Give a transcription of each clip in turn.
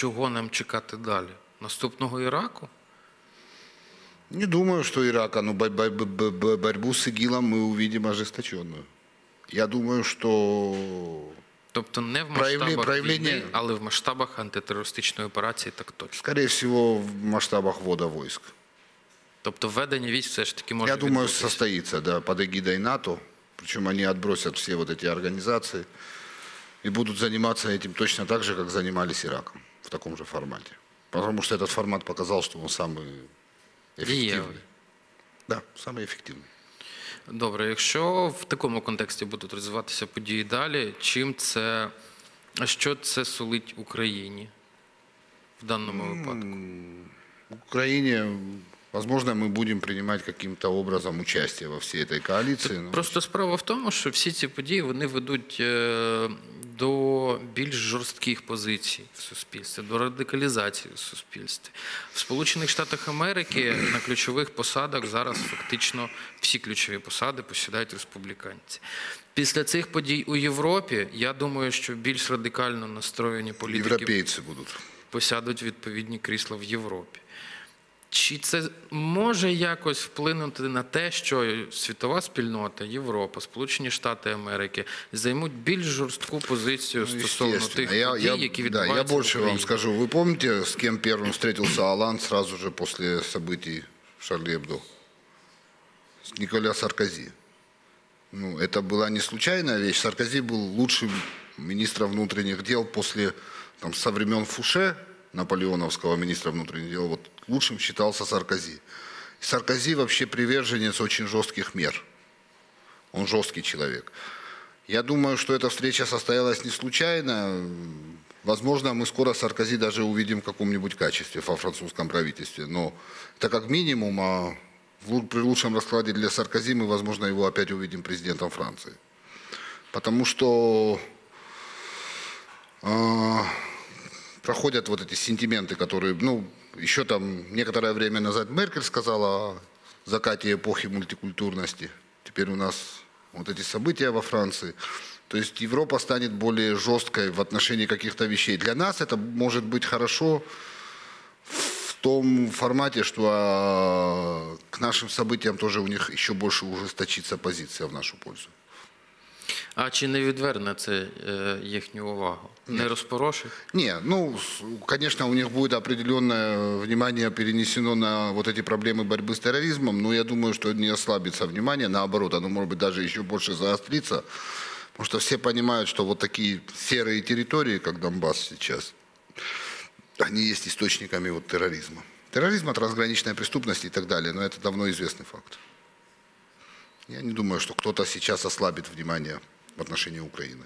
чого нам чекати далі? Наступного Іраку? Не думаю, что Ирака, но бо- бо- бо- бо- борьбу с ИГИЛом мы увидим ожесточенную. Я думаю, что, Тобто не в Проявле- масштабах проявлення- війни, але в масштабах антитерористичної операції так точно. скорее всего, в масштабах ввода войск. Тобто введення військ все ж таки може Я думаю, відбутися. состоится, да, под эгидой НАТО. Причем они отбросят все вот эти организации и будут заниматься этим точно так же, как занимались Ираком, в таком же формате. Потому что этот формат показал, что он самый эффективный. Дієвий. Да, самый эффективный. Добре, якщо в такому контексті будуть розвиватися події далі, чим це, а що це сулить Україні в даному випадку? В Украине, возможно, мы будем принимать каким-то образом участие во всей этой коалиции. но- Просто справа в тому, що всі ці події вони ведуть е, до більш жорстких позицій в суспільстві, до радикалізації в суспільстві. В Сполучених Штатах Америки на ключових посадах зараз фактично всі ключові посади посідають республіканці. Після цих подій у Європі я думаю, що більш радикально настроєні політики Европейцы будут. посядуть відповідні крісла в Європі. Чи це може якось вплинути на те, що світова спільнота, Європа, Сполучені Штати Америки займуть більш жорстку позицію Ну, стосовно естественно. тих я, подій, я, які да, відбуваються я в больше вам Україні? скажу. Вы помните, с кем первым встретился Алан сразу же после событий в Шарле Эбдо? С Николя Саркози. Ну, это была не случайная вещь. Саркози был лучшим министром внутренних дел после, там, со времен Фуше, наполеоновского министра внутренних дел, вот лучшим считался Саркози. Саркози вообще приверженец очень жестких мер. Он жесткий человек. Я думаю, что эта встреча состоялась не случайно. Возможно, мы скоро Саркози даже увидим в каком-нибудь качестве во французском правительстве. Но это как минимум, а при лучшем раскладе для Саркози мы, возможно, его опять увидим президентом Франции. Потому что а, проходят вот эти сентименты, которые, ну, еще там некоторое время назад Меркель сказала о закате эпохи мультикультурности. Теперь у нас вот эти события во Франции. То есть Европа станет более жесткой в отношении каких-то вещей. Для нас это может быть хорошо в том формате, что а, к нашим событиям тоже у них еще больше ужесточится позиция в нашу пользу. А чи не відверне це їхню увагу? Не розпорошить? Не, ну, конечно, у них будет определенное внимание перенесено на вот эти проблемы борьбы с терроризмом, но я думаю, что не ослабится внимание, наоборот, оно может быть даже еще больше заострится, потому что все понимают, что вот такие серые территории, как Донбасс сейчас, они есть источниками вот терроризма. Терроризма, трансграничная преступность и так далее, но это давно известный факт. Я не думаю, что кто-то сейчас ослабит внимание в отношении Украины.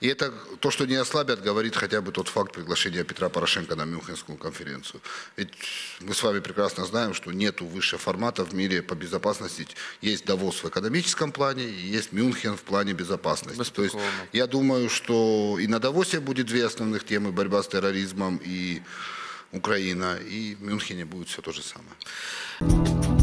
И это то, что не ослабят, говорит хотя бы тот факт приглашения Петра Порошенко на Мюнхенскую конференцию. Ведь мы с вами прекрасно знаем, что нету выше формата в мире по безопасности. Есть Давос в экономическом плане и есть Мюнхен в плане безопасности. То есть я думаю, что и на Давосе будет две основных темы – борьба с терроризмом и Украина, и в Мюнхене будет все то же самое.